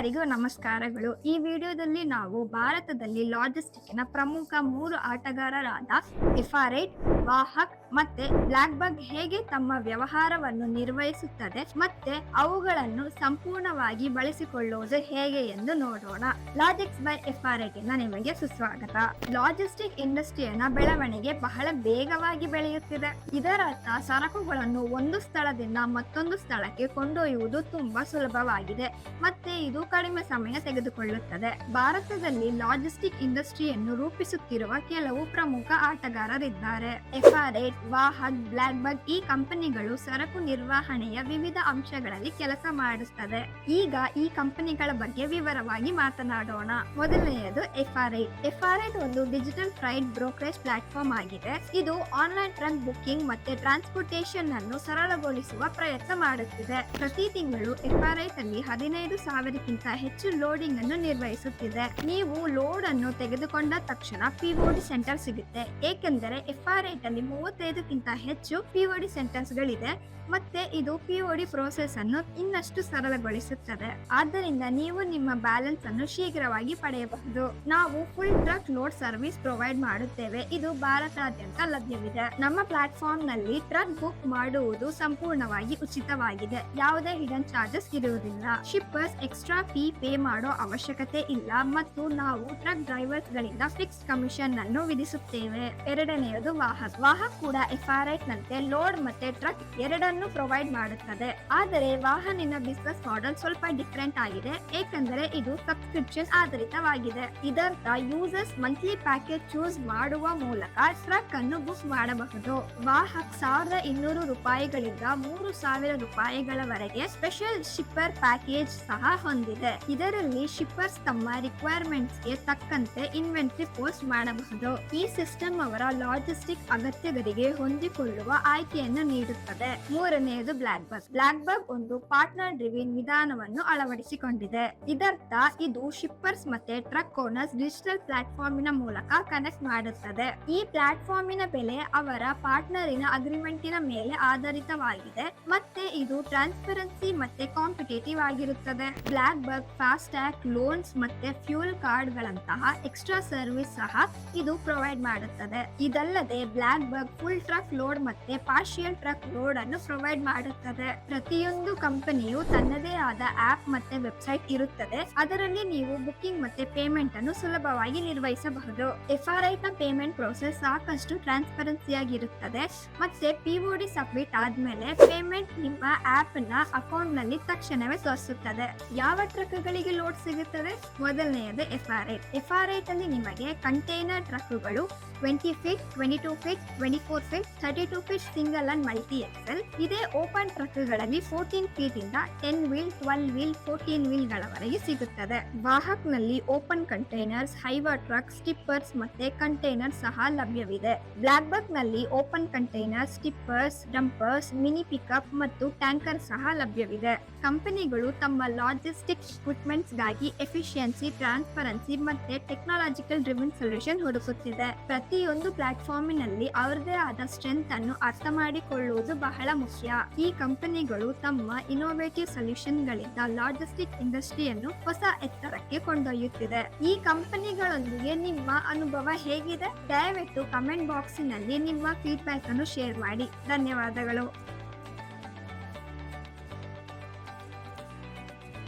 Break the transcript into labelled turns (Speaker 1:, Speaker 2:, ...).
Speaker 1: ಎಲ್ಲರಿಗೂ ನಮಸ್ಕಾರಗಳು. ಈ ವಿಡಿಯೋದಲ್ಲಿ ನಾವು ಭಾರತದಲ್ಲಿ ಲಾಜಿಸ್ಟಿಕ್ನ ಪ್ರಮುಖ ಮೂರು ಆಟಗಾರರಾದ ಎಫಾರೈಟ್ ವಾಹಕ್ ಮತ್ತೆ ಬ್ಲಾಕ್ ಬಗ್ ಹೇಗೆ ತಮ್ಮ ವ್ಯವಹಾರವನ್ನು ನಿರ್ವಹಿಸುತ್ತದೆ ಮತ್ತೆ ಅವುಗಳನ್ನು ಸಂಪೂರ್ಣವಾಗಿ ಬಳಸಿಕೊಳ್ಳುವುದು ಹೇಗೆ ಎಂದು ನೋಡೋಣ. ಲಾಜಿಕ್ಸ್ ಬೈ ಎಫ್ ಆರ್ ನಿಮಗೆ ಸುಸ್ವಾಗತ. ಲಾಜಿಸ್ಟಿಕ್ ಇಂಡಸ್ಟ್ರಿಯನ್ನ ಬೆಳವಣಿಗೆ ಬಹಳ ವೇಗವಾಗಿ ಬೆಳೆಯುತ್ತಿದೆ. ಇದರರ್ಥ ಸರಕುಗಳನ್ನು ಒಂದು ಸ್ಥಳದಿಂದ ಮತ್ತೊಂದು ಸ್ಥಳಕ್ಕೆ ಕೊಂಡೊಯ್ಯುವುದು ತುಂಬಾ ಸುಲಭವಾಗಿದೆ ಮತ್ತೆ ಇದು ಕಡಿಮೆ ಸಮಯ ತೆಗೆದುಕೊಳ್ಳುತ್ತದೆ. ಭಾರತದಲ್ಲಿ ಲಾಜಿಸ್ಟಿಕ್ ಇಂಡಸ್ಟ್ರಿಯನ್ನು ರೂಪಿಸುತ್ತಿರುವ ಕೆಲವು ಪ್ರಮುಖ ಆಟಗಾರರಿದ್ದಾರೆ. ಎಫಾರೇಟ್ ವಾಹಕ್ ಬ್ಲಾಕ್ ಬಗ್ ಈ ಕಂಪನಿಗಳು ಸರಕು ನಿರ್ವಹಣೆಯ ವಿವಿಧ ಅಂಶಗಳಲ್ಲಿ ಕೆಲಸ ಮಾಡುತ್ತದೆ ಈಗ ಈ ಕಂಪನಿಗಳ ಬಗ್ಗೆ ವಿವರವಾಗಿ ಮಾತನಾಡೋಣ. ಮೊದಲನೆಯದು ಎಫಾರೇಟ್ ಎಫಾರೇಟ್ ಒಂದು ಡಿಜಿಟಲ್ ಫ್ರೈಟ್ ಬ್ರೋಕರೇಜ್ ಪ್ಲಾಟ್ಫಾರ್ಮ್ ಆಗಿದೆ. ಇದು ಆನ್ಲೈನ್ ಟ್ರಂಕ್ ಬುಕ್ಕಿಂಗ್ ಮತ್ತೆ ಟ್ರಾನ್ಸ್ಪೋರ್ಟೇಷನ್ ಅನ್ನು ಸರಳಗೊಳಿಸುವ ಪ್ರಯತ್ನ ಮಾಡುತ್ತಿದೆ. ಪ್ರತಿ ತಿಂಗಳು ಎಫ್ಆರ್ಐಟ್ ಅಲ್ಲಿ ಹದಿನೈದು ಸಾವಿರಕ್ಕಿಂತ ಹೆಚ್ಚು ಲೋಡಿಂಗ್ ಅನ್ನು ನಿರ್ವಹಿಸುತ್ತಿದೆ. ನೀವು ಲೋಡ್ ಅನ್ನು ತೆಗೆದುಕೊಂಡ ತಕ್ಷಣ ಪಿಒಡಿ ಸೆಂಟರ್ ಸಿಗುತ್ತೆ. ಏಕೆಂದರೆ ಎಫ್ಆರ್ಐಟ್ ಅಲ್ಲಿ ಮೂವತ್ತೈದಕ್ಕಿಂತ ಹೆಚ್ಚು ಪಿಒಡಿ ಸೆಂಟೆನ್ಸ್ ಗಳಿದೆ ಮತ್ತೆ ಇದು ಪಿಒಡಿ ಪ್ರೋಸೆಸ್ ಅನ್ನು ಇನ್ನಷ್ಟು ಸರಳಗೊಳಿಸುತ್ತದೆ. ಆದ್ದರಿಂದ ನೀವು ನಿಮ್ಮ ಬ್ಯಾಲೆನ್ಸ್ ಅನ್ನು ಶೀಘ್ರವಾಗಿ ಪಡೆಯಬಹುದು. ನಾವು full truck load service provide ಮಾಡುತ್ತೇವೆ. ಇದು ಭಾರತಾದ್ಯಂತ ಲಭ್ಯವಿದೆ. ನಮ್ಮ ಪ್ಲಾಟ್ಫಾರ್ಮ್ನಲ್ಲಿ ಟ್ರಕ್ ಬುಕ್ ಮಾಡುವುದು ಸಂಪೂರ್ಣವಾಗಿ ಉಚಿತವಾಗಿದೆ. ಯಾವುದೇ ಹಿಡನ್ ಚಾರ್ಜಸ್ ಇರುವುದಿಲ್ಲ. ಶಿಪ್ಪರ್ಸ್ ಎಕ್ಸ್ಟ್ರಾ ಫೀ ಪೇ ಮಾಡೋ ಅವಶ್ಯಕತೆ ಇಲ್ಲ. ಮತ್ತು ನಾವು ಟ್ರಕ್ ಡ್ರೈವರ್ಸ್ ಗಳಿಂದ ಫಿಕ್ಸ್ ಕಮಿಷನ್ ಅನ್ನು ವಿಧಿಸುತ್ತೇವೆ. ಎರಡನೆಯದು ವಾಹಕ್ ವಾಹಕ್ ಕೂಡ ಎಫ್ಆರ್ಐಟ್ ನಂತೆ ಲೋಡ್ ಮತ್ತೆ ಟ್ರಕ್ ಎರಡನ್ನು ಪ್ರೊವೈಡ್ ಮಾಡುತ್ತದೆ. ಆದರೆ ವಾಹನಿನ ಬಿಸ್ನೆಸ್ ಮಾಡೆಲ್ ಸ್ವಲ್ಪ ಡಿಫರೆಂಟ್ ಆಗಿದೆ. ಏಕೆಂದರೆ ಇದು ಸಬ್ಸ್ಕ್ರಿಪ್ಷನ್ ಆಧಾರಿತವಾಗಿದೆ. ಇದರ್ಥ ಯೂಸರ್ಸ್ ಮಂತ್ಲಿ ಪ್ಯಾಕೇಜ್ ಚೂಸ್ ಮಾಡುವ ಮೂಲಕ ಟ್ರಕ್ ಅನ್ನು ಬುಕ್ ಮಾಡಬಹುದು. ವಾಹಕ್ ಸಾವಿರದ ಇನ್ನೂರು ರೂಪಾಯಿಗಳಿಂದ ಮೂರು ಸಾವಿರ ರೂಪಾಯಿಗಳವರೆಗೆ ಸ್ಪೆಷಲ್ ಶಿಪ್ಪರ್ ಪ್ಯಾಕೇಜ್ ಸಹ ಹೊಂದಿದೆ. ಇದರಲ್ಲಿ ಶಿಪ್ಪರ್ಸ್ ತಮ್ಮ ರಿಕ್ವೈರ್ಮೆಂಟ್ಸ್ಗೆ ತಕ್ಕಂತೆ ಇನ್ವೆಂಟ್ರಿ ಪೋಸ್ಟ್ ಮಾಡಬಹುದು. ಈ ಸಿಸ್ಟಮ್ ಅವರ ಲಾಜಿಸ್ಟಿಕ್ ಅಗತ್ಯಗಳಿಗೆ ಹೊಂದಿಕೊಳ್ಳುವ ಆಯ್ಕೆಯನ್ನು ನೀಡುತ್ತದೆ. ಮೂರನೆಯದು ಬ್ಲಾಕ್ ಬಗ್. ಬ್ಲಾಕ್ ಬಗ್ ಒಂದು ಪಾರ್ಟ್ನರ್ ಡ್ರಿವಿನ್ ವಿಧಾನವನ್ನು ಅಳವಡಿಸಿಕೊಂಡಿದೆ. ಇದರ್ಥ, ಇದು ಶಿಪ್ಪರ್ಸ್ ಮತ್ತೆ ಟ್ರಕ್ ಓನರ್ಸ್ ಡಿಜಿಟಲ್ ಪ್ಲಾಟ್ಫಾರ್ಮಿನ ಮೂಲಕ ಕನೆಕ್ಟ್ ಮಾಡುತ್ತದೆ. ಈ ಪ್ಲಾಟ್ಫಾರ್ಮಿನ ಬೆಲೆ ಅವರ ಪಾರ್ಟ್ನರಿನ ಅಗ್ರಿಮೆಂಟಿನ ಮೇಲೆ ಆಧಾರಿತವಾಗಿದೆ ಮತ್ತೆ ಇದು ಟ್ರಾನ್ಸ್ಪರೆನ್ಸಿ ಮತ್ತೆ ಕಾಂಪಿಟೇಟಿವ್ ಆಗಿರುತ್ತದೆ. Blackbuck, FASTag, loans ಮತ್ತೆ ಫ್ಯೂಲ್ ಕಾರ್ಡ್ ಗಳಂತಹ ಎಕ್ಸ್ಟ್ರಾ ಸರ್ವಿಸ್ ಸಹ ಇದು ಪ್ರೊವೈಡ್ ಮಾಡುತ್ತದೆ. ಇದಲ್ಲದೆ Blackbuck full truck load ಮತ್ತೆ ಪಾರ್ಷಿಯಲ್ ಟ್ರಕ್ ಲೋಡ್ ಅನ್ನು ಪ್ರೊವೈಡ್ ಮಾಡುತ್ತದೆ. ಪ್ರತಿಯೊಂದು ಕಂಪನಿಯು ತನ್ನದೇ ಆದ ಆಪ್ ಮತ್ತೆ ವೆಬ್ಸೈಟ್ ಇರುತ್ತದೆ. ಅದರಲ್ಲಿ ನೀವು ಬುಕ್ಕಿಂಗ್ ಮತ್ತೆ ಪೇಮೆಂಟ್ ಅನ್ನು ಸುಲಭವಾಗಿ ನಿರ್ವಹಿಸಬಹುದು. ಎಫ್ಆರ್ಐ ನ ಪೇಮೆಂಟ್ ಪ್ರೋಸೆಸ್ ಸಾಕಷ್ಟು ಟ್ರಾನ್ಸ್ಪರೆನ್ಸಿ ಆಗಿರುತ್ತದೆ. ಮತ್ತೆ ಪಿಒಡಿ ಸಬ್ಮಿಟ್ ಆದ್ಮೇಲೆ ಪೇಮೆಂಟ್ ನಿಮ್ಮ ಆಪ್ನ ಅಕೌಂಟ್ನಲ್ಲಿ ತಕ್ಷಣವೇ ತೋರಿಸುತ್ತದೆ. ಯಾವ ಟ್ರಕ್ಗಳಿಗೆ ಲೋಡ್ ಸಿಗುತ್ತದೆ? ಮೊದಲನೆಯದು ಎಫ್ಆರ್ಐ ಐ ಅಲ್ಲಿ ನಿಮಗೆ ಕಂಟೈನರ್ ಟ್ರಕ್ಗಳು twenty feet twenty two feet twenty four feet thirty two feet single and multi axle ಇದೇ ಓಪನ್ ಟ್ರಕ್ಗಳಲ್ಲಿ ಫೋರ್ಟೀನ್ ಫೀಟ್ ಇಂದ ten wheel twelve wheel fourteen wheel ಗಳವರೆಗೆ ಸಿಗುತ್ತದೆ. ವಾಹಕ್ನಲ್ಲಿ open containers Hyva truck tippers ಮತ್ತೆ container ಸಹ ಲಭ್ಯವಿದೆ. ಬ್ಲಾಕ್ ಬಕ್ನಲ್ಲಿ open container tippers dumpers mini pickup ಮತ್ತು ಟ್ಯಾಂಕರ್ ಸಹ ಲಭ್ಯವಿದೆ. ಕಂಪನಿಗಳು ತಮ್ಮ ಲಾಜಿಸ್ಟಿಕ್ ಇಕ್ವಿಪ್ಮೆಂಟ್ಸ್ಗಾಗಿ ಎಫಿಷಿಯನ್ಸಿ ಟ್ರಾನ್ಸ್ಪರೆನ್ಸಿ ಮತ್ತೆ ಟೆಕ್ನಾಲಜಿಕಲ್ ಡ್ರಿವನ್ ಸೊಲ್ಯೂಷನ್ ಹುಡುಕುತ್ತಿದೆ ಪ್ರತಿಯೊಂದು ಪ್ಲಾಟ್ಫಾರ್ಮಿನಲ್ಲಿ ಅವರದೇ ಆದ ಸ್ಟ್ರೆಂತ್ ಅನ್ನು ಅರ್ಥ ಮಾಡಿಕೊಳ್ಳುವುದು ಬಹಳ ಮುಖ್ಯ. ಈ ಕಂಪನಿಗಳು ತಮ್ಮ ಇನೋವೇಟಿವ್ ಸೊಲ್ಯೂಷನ್ಗಳಿಂದ ಲಾಜಿಸ್ಟಿಕ್ ಇಂಡಸ್ಟ್ರಿಯನ್ನು ಹೊಸ ಎತ್ತರಕ್ಕೆ ಕೊಂಡೊಯ್ಯುತ್ತಿದೆ. ಈ ಕಂಪನಿಗಳೊಂದಿಗೆ ನಿಮ್ಮ ಅನುಭವ ಹೇಗಿದೆ? ದಯವಿಟ್ಟು ಕಮೆಂಟ್ ಬಾಕ್ಸಿನಲ್ಲಿ ನಿಮ್ಮ ಫೀಡ್ಬ್ಯಾಕ್ ಅನ್ನು ಶೇರ್ ಮಾಡಿ. ಧನ್ಯವಾದಗಳು.